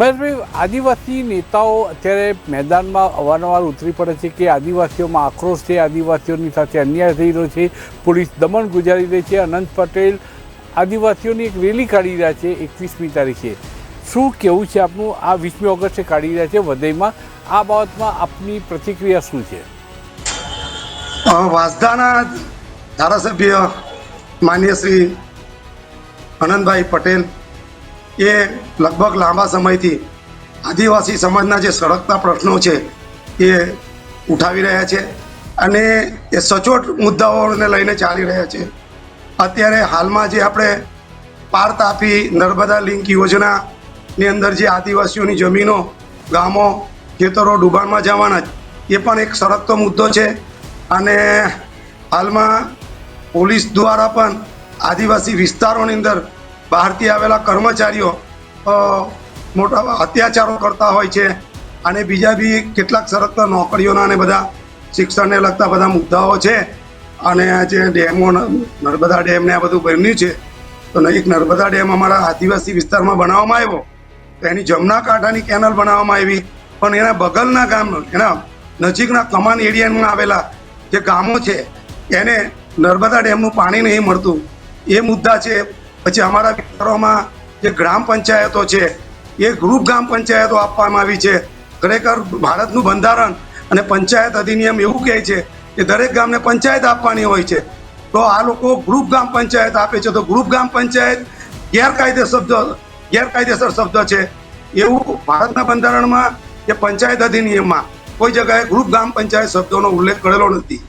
મહેશભાઈ આદિવાસી નેતાઓ અત્યારે મેદાનમાં અવારનવાર ઉતરી પડે છે કે આદિવાસીઓમાં આક્રોશ છે, આદિવાસીઓની સાથે અન્યાય થઈ રહ્યો છે, પોલીસ દમન ગુજારી રહી છે, અનંત પટેલ આદિવાસીઓની એક રેલી કાઢી રહ્યા છે એકવીસમી તારીખે. શું કેવું છે આપનું? આ વીસમી ઓગસ્ટે કાઢી રહ્યા છે વધઈમાં. આ બાબતમાં આપની પ્રતિક્રિયા શું છે? વાંસદાના ધારાસભ્ય માન્ય શ્રી આનંદભાઈ પટેલ એ લગભગ લાંબા સમયથી આદિવાસી સમાજના જે સળગતા પ્રશ્નો છે એ ઉઠાવી રહ્યા છે અને એ સચોટ મુદ્દાઓને લઈને ચાલી રહ્યા છે. અત્યારે હાલમાં જે આપણે પાર તાપી નર્મદા લિંક યોજનાની અંદર જે આદિવાસીઓની જમીનો, ગામો, ખેતરો ડુબાણમાં જવાના એ પણ એક સળગતો મુદ્દો છે અને હાલમાં પોલીસ દ્વારા પણ આદિવાસી વિસ્તારોની અંદર બહારથી આવેલા કર્મચારીઓ મોટા અત્યાચારો કરતા હોય છે અને બીજા બી કેટલાક સરકતા નોકરીઓના અને બધા શિક્ષણને લગતા બધા મુદ્દાઓ છે અને જે ડેમો, નર્મદા ડેમને આ બધું બન્યું છે. તો એક નર્મદા ડેમ અમારા આદિવાસી વિસ્તારમાં બનાવવામાં આવ્યો. તો એની જમના કાંઠાની કેનલ બનાવવામાં આવી. પણ એના બગલના ગામનો એના નજીકના કમાન એરિયામાં આવેલા જે ગામો છે, એને નર્મદા ડેમનું પાણી નહીં મળતું. એ મુદ્દા છે પછી અમારા વિસ્તારોમાં જે ગ્રામ પંચાયતો છે, એ ગ્રુપ ગ્રામ પંચાયતો આપવામાં આવી છે. ખરેખર ભારતનું બંધારણ અને પંચાયત અધિનિયમ એવું કહે છે કે દરેક ગામને પંચાયત આપવાની હોય છે. તો આ લોકો ગ્રુપ ગ્રામ પંચાયત આપે છે. તો ગ્રુપ ગ્રામ પંચાયત ગેરકાયદે શબ્દ, ગેરકાયદેસર શબ્દ છે. એવું ભારતના બંધારણમાં કે પંચાયત અધિનિયમમાં કોઈ જગ્યાએ ગ્રુપ ગ્રામ પંચાયત શબ્દોનો ઉલ્લેખ કરેલો નથી.